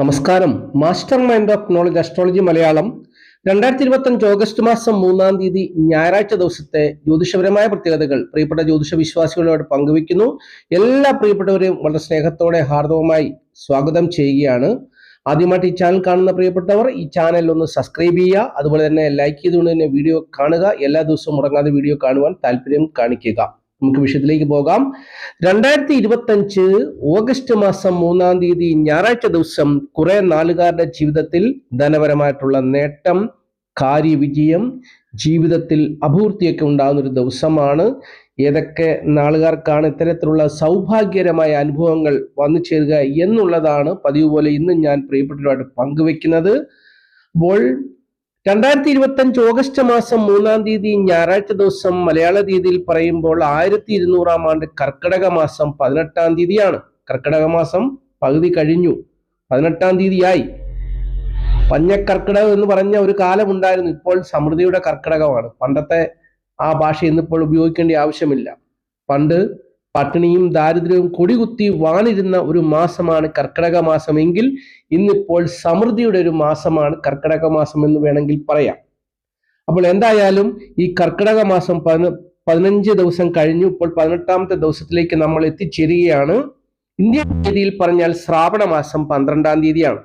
നമസ്കാരം. Master mind of knowledge astrology Malayalam. രണ്ടായിരത്തി ഇരുപത്തി അഞ്ച് ഓഗസ്റ്റ് മാസം മൂന്നാം തീയതി ഞായറാഴ്ച ദിവസത്തെ ജ്യോതിഷപരമായ പ്രത്യേകതകൾ പ്രിയപ്പെട്ട ജ്യോതിഷ വിശ്വാസികളോട് പങ്കുവയ്ക്കുന്നു. എല്ലാ പ്രിയപ്പെട്ടവരെയും വളരെ സ്നേഹത്തോടെ ഹാർദവമായി സ്വാഗതം ചെയ്യുകയാണ്. ആദ്യമായിട്ട് ഈ ചാനൽ കാണുന്ന പ്രിയപ്പെട്ടവർ ഈ ചാനൽ ഒന്ന് സബ്സ്ക്രൈബ് ചെയ്യുക. അതുപോലെ തന്നെ ലൈക്ക് ചെയ്തുകൊണ്ട് തന്നെ വീഡിയോ കാണുക. എല്ലാ ദിവസവും മുടങ്ങാതെ വീഡിയോ കാണുവാൻ താല്പര്യം കാണിക്കുക. നമുക്ക് വിഷയത്തിലേക്ക് പോകാം. രണ്ടായിരത്തി ഇരുപത്തി അഞ്ച് ഓഗസ്റ്റ് മാസം മൂന്നാം തീയതി ഞായറാഴ്ച ദിവസം കുറെ നാളുകാരുടെ ജീവിതത്തിൽ ധനപരമായിട്ടുള്ള നേട്ടം കാര്യവിജയം ജീവിതത്തിൽ അഭിവൃദ്ധിയൊക്കെ ഉണ്ടാകുന്ന ഒരു ദിവസമാണ്. ഏതൊക്കെ നാളുകാർക്കാണ് ഇത്തരത്തിലുള്ള സൗഭാഗ്യകരമായ അനുഭവങ്ങൾ വന്നു ചേരുക എന്നുള്ളതാണ് പതിവ് പോലെ ഇന്ന് ഞാൻ പ്രിയപ്പെട്ടവരുമായിട്ട് പങ്കുവെക്കുന്നത് അപ്പോൾ രണ്ടായിരത്തി ഇരുപത്തി അഞ്ച് ഓഗസ്റ്റ് മാസം മൂന്നാം തീയതി ഞായറാഴ്ച ദിവസം മലയാള തീയതിയിൽ പറയുമ്പോൾ ആയിരത്തി ഇരുന്നൂറാം ആണ്ട് കർക്കിടക മാസം പതിനെട്ടാം തീയതിയാണ്. കർക്കിടക മാസം പകുതി കഴിഞ്ഞു. പതിനെട്ടാം തീയതിയായി. പഞ്ഞക്കർക്കിടകം എന്ന് പറഞ്ഞ ഒരു കാലമുണ്ടായിരുന്നു ഇപ്പോൾ സമൃദ്ധിയുടെ കർക്കിടകമാണ്. പണ്ടത്തെ ആ ഭാഷ ഇന്നിപ്പോൾ ഉപയോഗിക്കേണ്ട ആവശ്യമില്ല. പണ്ട് പട്ടിണിയും ദാരിദ്ര്യവും കൊടികുത്തി വാണിരുന്ന ഒരു മാസമാണ് കർക്കിടക മാസമെങ്കിൽ ഇന്നിപ്പോൾ സമൃദ്ധിയുടെ ഒരു മാസമാണ് കർക്കിടക മാസം എന്ന് വേണമെങ്കിൽ പറയാം. അപ്പോൾ എന്തായാലും ഈ കർക്കിടക മാസം പതിന പതിനഞ്ച് ദിവസം കഴിഞ്ഞു. ഇപ്പോൾ പതിനെട്ടാമത്തെ ദിവസത്തിലേക്ക് നമ്മൾ എത്തിച്ചേരുകയാണ്. ഇന്ത്യൻ രീതിയിൽ പറഞ്ഞാൽ ശ്രാവണ മാസം പന്ത്രണ്ടാം തീയതിയാണ്.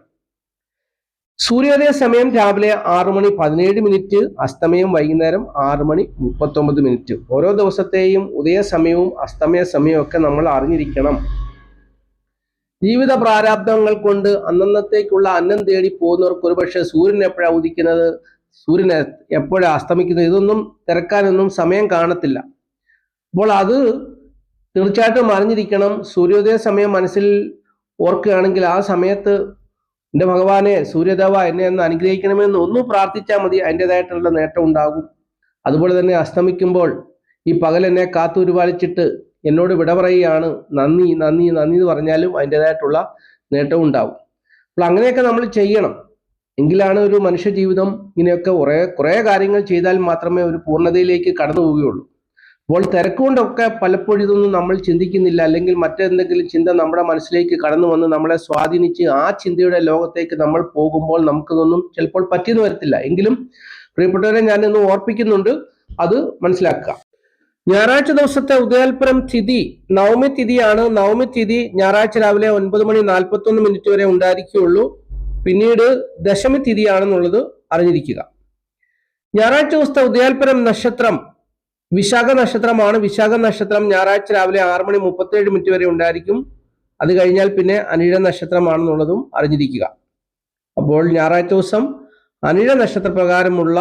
സൂര്യോദയ സമയം രാവിലെ ആറ് മണി പതിനേഴ് മിനിറ്റ് അസ്തമയം വൈകുന്നേരം ആറ് മണി മുപ്പത്തൊമ്പത് മിനിറ്റ്. ഓരോ ദിവസത്തെയും ഉദയ സമയവും അസ്തമയ സമയവും ഒക്കെ നമ്മൾ അറിഞ്ഞിരിക്കണം. ജീവിത പ്രാരാബ്ദങ്ങൾ കൊണ്ട് അന്നന്നത്തേക്കുള്ള അന്നം തേടി പോകുന്നവർക്ക് ഒരുപക്ഷെ സൂര്യൻ എപ്പോഴാണ് ഉദിക്കുന്നത്? സൂര്യൻ എപ്പോഴാണ് അസ്തമിക്കുന്നത്? ഇതൊന്നും തിരക്കാനൊന്നും സമയം കാണത്തില്ല. അപ്പോൾ അത് തീർച്ചയായിട്ടും അറിഞ്ഞിരിക്കണം. സൂര്യോദയ സമയം മനസ്സിൽ ഓർക്കുകയാണെങ്കിൽ ആ സമയത്ത് എന്റെ ഭഗവാനെ സൂര്യദേവ എന്നെ ഒന്ന് അനുഗ്രഹിക്കണമെന്ന് ഒന്ന് പ്രാർത്ഥിച്ചാൽ മതി. അതിന്റെതായിട്ടുള്ള നേട്ടം ഉണ്ടാകും. അതുപോലെ തന്നെ അസ്തമിക്കുമ്പോൾ ഈ പകൽ എന്നെ കാത്തുരുപാലിച്ചിട്ട് എന്നോട് വിട പറയുകയാണ്. നന്ദി നന്ദി നന്ദി എന്ന് പറഞ്ഞാലും അതിന്റെതായിട്ടുള്ള നേട്ടവും ഉണ്ടാകും. അപ്പോൾ അങ്ങനെയൊക്കെ നമ്മൾ ചെയ്യണം. എങ്കിലാണ് ഒരു മനുഷ്യ ജീവിതം ഇങ്ങനെയൊക്കെ കുറേ കുറേ കാര്യങ്ങൾ ചെയ്താൽ മാത്രമേ ഒരു പൂർണതയിലേക്ക് കടന്നു പോവുകയുള്ളൂ. അപ്പോൾ തിരക്കുകൊണ്ടൊക്കെ പലപ്പോഴും ഇതൊന്നും നമ്മൾ ചിന്തിക്കുന്നില്ല. അല്ലെങ്കിൽ മറ്റെന്തെങ്കിലും ചിന്ത നമ്മുടെ മനസ്സിലേക്ക് കടന്നു വന്ന് നമ്മളെ സ്വാധീനിച്ച് ആ ചിന്തയുടെ ലോകത്തേക്ക് നമ്മൾ പോകുമ്പോൾ നമുക്കിതൊന്നും ചിലപ്പോൾ പറ്റിയെന്ന് വരത്തില്ല. എങ്കിലും പ്രിയപ്പെട്ടവരെ ഞാനിന്ന് ഓർപ്പിക്കുന്നുണ്ട് അത് മനസ്സിലാക്കുക. ഞായറാഴ്ച ദിവസത്തെ ഉദയാൽപരം തിഥി നവമി തിഥിയാണ്. നവമി തിഥി ഞായറാഴ്ച രാവിലെ ഒൻപത് മണി നാൽപ്പത്തി ഒന്ന് മിനിറ്റ് വരെ ഉണ്ടായിരിക്കുകയുള്ളൂ. പിന്നീട് ദശമി തിഥിയാണെന്നുള്ളത് അറിഞ്ഞിരിക്കുക. ഞായറാഴ്ച ദിവസത്തെ ഉദയാൽപരം നക്ഷത്രം വിശാഖ നക്ഷത്രമാണ് വിശാഖ നക്ഷത്രം ഞായറാഴ്ച രാവിലെ ആറ് മണി മുപ്പത്തേഴ് മിനിറ്റ് വരെ ഉണ്ടായിരിക്കും. അത് കഴിഞ്ഞാൽ പിന്നെ അനിഴ നക്ഷത്രമാണെന്നുള്ളതും അറിഞ്ഞിരിക്കുക. അപ്പോൾ ഞായറാഴ്ച ദിവസം അനിഴ നക്ഷത്രപ്രകാരമുള്ള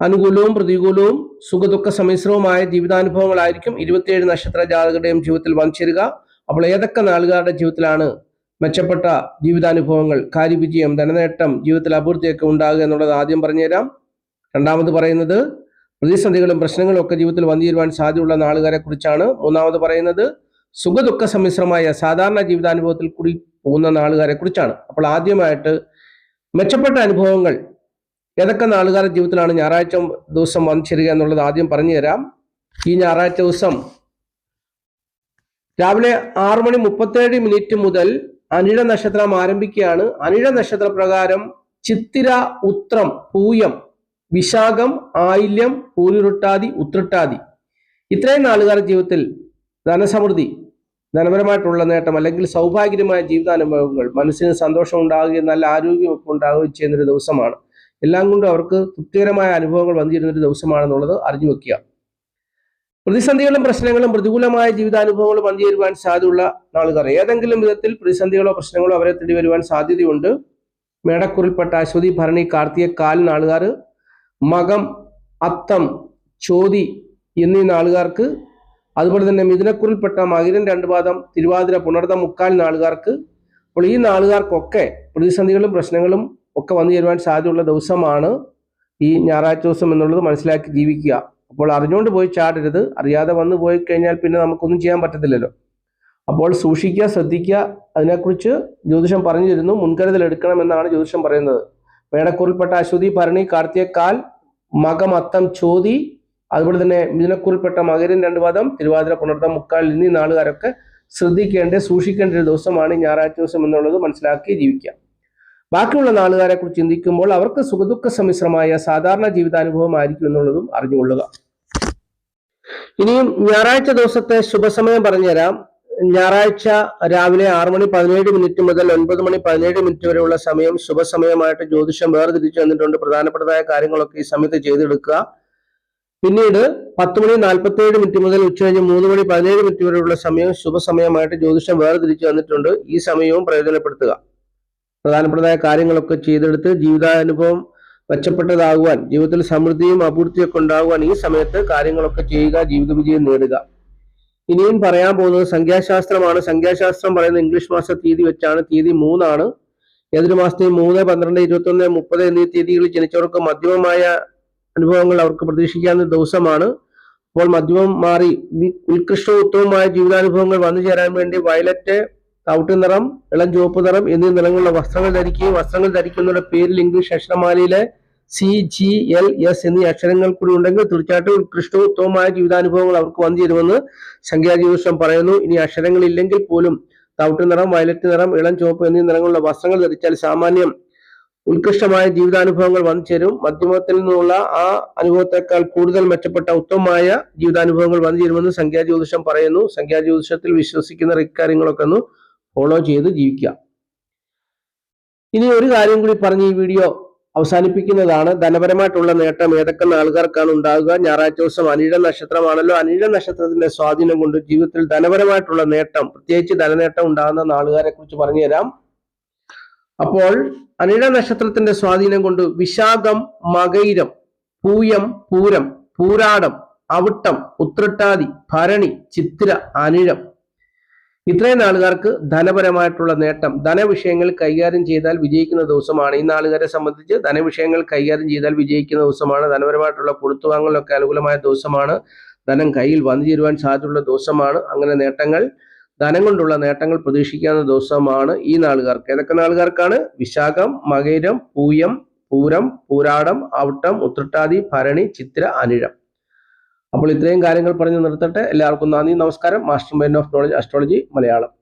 അനുകൂലവും പ്രതികൂലവും സുഖദുഃഖ സമ്മിശ്രവുമായ ജീവിതാനുഭവങ്ങളായിരിക്കും ഇരുപത്തിയേഴ് നക്ഷത്ര ജാതകരുടെയും ജീവിതത്തിൽ വന്നിച്ചേരുക അപ്പോൾ ഏതൊക്കെ നാളുകാരുടെ ജീവിതത്തിലാണ് മെച്ചപ്പെട്ട ജീവിതാനുഭവങ്ങൾ കാര്യവിജയം ധനനേട്ടം ജീവിതത്തിൽ അഭിവൃദ്ധിയൊക്കെ ഉണ്ടാകുക എന്നുള്ളത് ആദ്യം പറഞ്ഞുതരാം. രണ്ടാമത് പറയുന്നത് പ്രതിസന്ധികളും പ്രശ്നങ്ങളും ഒക്കെ ജീവിതത്തിൽ വന്നു തീരുവാൻ സാധ്യതയുള്ള നാളുകാരെ കുറിച്ചാണ് മൂന്നാമത് പറയുന്നത്. സുഖദുഃഖ സമ്മിശ്രമായ സാധാരണ ജീവിതാനുഭവത്തിൽ കൂടി പോകുന്ന നാളുകാരെ കുറിച്ചാണ് അപ്പോൾ ആദ്യമായിട്ട് മെച്ചപ്പെട്ട അനുഭവങ്ങൾ ഏതൊക്കെ നാളുകാരുടെ ജീവിതത്തിലാണ് ഞായറാഴ്ച ദിവസം വന്നു ചേരുക എന്നുള്ളത് ആദ്യം പറഞ്ഞു തരാം. ഈ ഞായറാഴ്ച ദിവസം രാവിലെ ആറ് മണി മുപ്പത്തേഴ് മിനിറ്റ് മുതൽ അനിഴ നക്ഷത്രം ആരംഭിക്കുകയാണ്. അനിഴ നക്ഷത്ര പ്രകാരം ചിത്തിര ഉത്രം പൂയം വിശാഖം ആയില്യം പൂരുരുട്ടാതി ഉത്രട്ടാതി. ഇത്രയും നാളുകാരുടെ ജീവിതത്തിൽ ധനസമൃദ്ധി ധനപരമായിട്ടുള്ള നേട്ടം അല്ലെങ്കിൽ സൗഭാഗ്യമായ ജീവിതാനുഭവങ്ങൾ മനസ്സിന് സന്തോഷം ഉണ്ടാകുകയും നല്ല ആരോഗ്യമൊക്കെ ഉണ്ടാകുകയും ചെയ്യുന്നൊരു ദിവസമാണ്. എല്ലാം കൊണ്ടും അവർക്ക് തൃപ്തികരമായ അനുഭവങ്ങൾ വന്നിരുന്നൊരു ദിവസമാണെന്നുള്ളത് അറിഞ്ഞു വെക്കുക. പ്രതിസന്ധികളും പ്രശ്നങ്ങളും പ്രതികൂലമായ ജീവിതാനുഭവങ്ങളും വന്നു ചേരുവാൻ സാധ്യതയുള്ള നാളുകാർ. ഏതെങ്കിലും വിധത്തിൽ പ്രതിസന്ധികളോ പ്രശ്നങ്ങളോ അവരെ തേടി വരുവാൻ സാധ്യതയുണ്ട്. മേടക്കുറിൽപ്പെട്ട അശ്വതി ഭരണി കാർത്തിക കാൽ നാളുകാർ മകം അത്തം ചോതി എന്നീ നാളുകാർക്ക് അതുപോലെ തന്നെ മിഥുനക്കുറിൽപ്പെട്ട മകിരൻ രണ്ട് പാദം തിരുവാതിര പുണർദം മുക്കാൽ നാളുകാർക്ക് അപ്പോൾ ഈ നാളുകാർക്കൊക്കെ പ്രതിസന്ധികളും പ്രശ്നങ്ങളും ഒക്കെ വന്നു ചേരുവാൻ സാധ്യതയുള്ള ദിവസമാണ് ഈ ഞായറാഴ്ച ദിവസം എന്നുള്ളത് മനസ്സിലാക്കി ജീവിക്കുക. അപ്പോൾ അറിഞ്ഞുകൊണ്ട് പോയി ചാടരുത്. അറിയാതെ വന്നു പോയി കഴിഞ്ഞാൽ പിന്നെ നമുക്കൊന്നും ചെയ്യാൻ പറ്റത്തില്ലല്ലോ. അപ്പോൾ സൂക്ഷിക്കുക ശ്രദ്ധിക്കുക. അതിനെക്കുറിച്ച് ജ്യോതിഷം പറഞ്ഞു തരുന്നു മുൻകരുതൽ എടുക്കണം എന്നാണ് ജ്യോതിഷം പറയുന്നത്. മേടക്കൂറിൽപ്പെട്ട അശ്വതി ഭരണി കാർത്തിയക്കാൽ മകമത്തം ചോതി അതുപോലെ തന്നെ മിഥുനക്കൂറിൽപ്പെട്ട മകരൻ രണ്ട് പദം തിരുവാതിര പുണർത്തം മുക്കാൽ എന്നീ നാളുകാരൊക്കെ ശ്രദ്ധിക്കേണ്ട സൂക്ഷിക്കേണ്ട ഒരു ദിവസമാണ് ഞായറാഴ്ച ദിവസം എന്നുള്ളത് മനസ്സിലാക്കി ജീവിക്കാം. ബാക്കിയുള്ള നാളുകാരെ കുറിച്ച് ചിന്തിക്കുമ്പോൾ അവർക്ക് സുഖദുഃഖ സമ്മിശ്രമായ സാധാരണ ജീവിതാനുഭവമായിരിക്കും എന്നുള്ളതും അറിഞ്ഞുകൊള്ളുക. ഇനിയും ഞായറാഴ്ച ദിവസത്തെ ശുഭസമയം പറഞ്ഞുതരാം. ഞായറാഴ്ച രാവിലെ ആറ് മണി പതിനേഴ് മിനിറ്റ് മുതൽ ഒൻപത് മണി പതിനേഴ് മിനിറ്റ് വരെയുള്ള സമയം ശുഭസമയമായിട്ട് ജ്യോതിഷം വേർതിരിച്ചു വന്നിട്ടുണ്ട് പ്രധാനപ്പെട്ടതായ കാര്യങ്ങളൊക്കെ ഈ സമയത്ത് ചെയ്തെടുക്കുക. പിന്നീട് പത്ത് മണി നാൽപ്പത്തി ഏഴ് മിനിറ്റ് മുതൽ ഉച്ചകഴിഞ്ഞ് മൂന്ന് മണി പതിനേഴ് മിനിറ്റ് വരെയുള്ള സമയം ശുഭസമയമായിട്ട് ജ്യോതിഷം വേർതിരിച്ചു വന്നിട്ടുണ്ട് ഈ സമയവും പ്രയോജനപ്പെടുത്തുക. പ്രധാനപ്പെട്ടതായ കാര്യങ്ങളൊക്കെ ചെയ്തെടുത്ത് ജീവിതാനുഭവം മെച്ചപ്പെട്ടതാകുവാൻ ജീവിതത്തിൽ സമൃദ്ധിയും അഭിവൃദ്ധിയൊക്കെ ഉണ്ടാകുവാൻ ഈ സമയത്ത് കാര്യങ്ങളൊക്കെ ചെയ്യുക ജീവിത വിജയം നേടുക. ഇനിയും പറയാൻ പോകുന്നത് സംഖ്യാശാസ്ത്രമാണ്. സംഖ്യാശാസ്ത്രം പറയുന്ന ഇംഗ്ലീഷ് മാസ തീയതി വെച്ചാണ്. തീയതി മൂന്നാണ്. ഏതൊരു മാസത്തെയും മൂന്ന് പന്ത്രണ്ട് ഇരുപത്തൊന്ന് മുപ്പത് എന്നീ തീയതികളിൽ ജനിച്ചവർക്ക് മധ്യമമായ അനുഭവങ്ങൾ അവർക്ക് പ്രതീക്ഷിക്കാവുന്ന ദിവസമാണ്. അപ്പോൾ മധ്യമം മാറി ഉത്കൃഷ്ട ഉത്തമമായ ജീവിതാനുഭവങ്ങൾ വന്നു ചേരാൻ വേണ്ടി വയലറ്റ് തവിട്ട് നിറം ഇളം ചുവപ്പ് നിറം എന്നീ നിറങ്ങളുള്ള വസ്ത്രങ്ങൾ ധരിക്കുകയും വസ്ത്രങ്ങൾ ധരിക്കുന്നവരുടെ പേരിൽ ഇംഗ്ലീഷ് അക്ഷരമാലയിലെ സി ജി എൽ എസ് എന്നീ അക്ഷരങ്ങൾ കൂടി ഉണ്ടെങ്കിൽ തീർച്ചയായിട്ടും ഉത്കൃഷ്ടവും ഉത്തമമായ ജീവിതാനുഭവങ്ങൾ അവർക്ക് വന്നു സംഖ്യാജ്യോതിഷം പറയുന്നു. ഇനി അക്ഷരങ്ങൾ ഇല്ലെങ്കിൽ പോലും തവിട്ട് നിറം വയലറ്റ് നിറം ഇളം ചുവപ്പ് എന്നീ നിറങ്ങളുള്ള വസ്ത്രങ്ങൾ ധരിച്ചാൽ സാമാന്യം ഉത്കൃഷ്ടമായ ജീവിതാനുഭവങ്ങൾ വന്നു ചേരും. മധ്യമത്തിൽ നിന്നുള്ള ആ അനുഭവത്തെക്കാൾ കൂടുതൽ മെച്ചപ്പെട്ട ഉത്തമമായ ജീവിതാനുഭവങ്ങൾ വന്നു ചേരുമെന്ന് സംഖ്യാജ്യോതിഷം പറയുന്നു. സംഖ്യാജ്യോതിഷത്തിൽ വിശ്വസിക്കുന്ന ഇക്കാര്യങ്ങളൊക്കെ ഒന്ന് ഫോളോ ചെയ്ത് ജീവിക്കുക. ഇനി ഒരു കാര്യം കൂടി പറഞ്ഞ് ഈ വീഡിയോ അവസാനിപ്പിക്കുന്നതാണ്. ധനപരമായിട്ടുള്ള നേട്ടം ഏതൊക്കെ ആൾക്കാർക്കാണ് ഉണ്ടാകുക? ഞായറാഴ്ച ദിവസം അനിഴ നക്ഷത്രമാണല്ലോ. അനിഴ നക്ഷത്രത്തിന്റെ സ്വാധീനം കൊണ്ട് ജീവിതത്തിൽ ധനപരമായിട്ടുള്ള നേട്ടം പ്രത്യേകിച്ച് ധനനേട്ടം ഉണ്ടാകുന്ന നാളുകാരെ കുറിച്ച് പറഞ്ഞുതരാം. അപ്പോൾ അനിഴ നക്ഷത്രത്തിന്റെ സ്വാധീനം കൊണ്ട് വിശാഖം മകൈരം പൂയം പൂരം പൂരാടം അവിട്ടം ഉത്രട്ടാതി ഭരണി ചിത്ര അനിഴം ഇത്രയും നാളുകാർക്ക് ധനപരമായിട്ടുള്ള നേട്ടം ധനവിഷയങ്ങൾ കൈകാര്യം ചെയ്താൽ വിജയിക്കുന്ന ദിവസമാണ്. ഈ നാളുകാരെ സംബന്ധിച്ച് ധനവിഷയങ്ങൾ കൈകാര്യം ചെയ്താൽ വിജയിക്കുന്ന ദിവസമാണ്. ധനപരമായിട്ടുള്ള കൊടുത്തുവാങ്ങലൊക്കെ അനുകൂലമായ ദിവസമാണ്. ധനം കയ്യിൽ വന്നു ചേരുവാൻ സാധ്യതയുള്ള ദിവസമാണ്. അങ്ങനെ നേട്ടങ്ങൾ ധനം കൊണ്ടുള്ള നേട്ടങ്ങൾ പ്രതീക്ഷിക്കാവുന്ന ദിവസമാണ് ഈ നാളുകാർക്ക്. ഏതൊക്കെ നാളുകാർക്കാണ്? വിശാഖം മകൈരം പൂയം പൂരം പൂരാടം ഔട്ടം ഉത്രട്ടാതി ഭരണി ചിത്ര അനിഴം. അപ്പോൾ ഇത്രയും കാര്യങ്ങൾ പറഞ്ഞു നിർത്തട്ടെ. എല്ലാവർക്കും നന്ദി. നമസ്കാരം. Master mind of knowledge astrology Malayalam.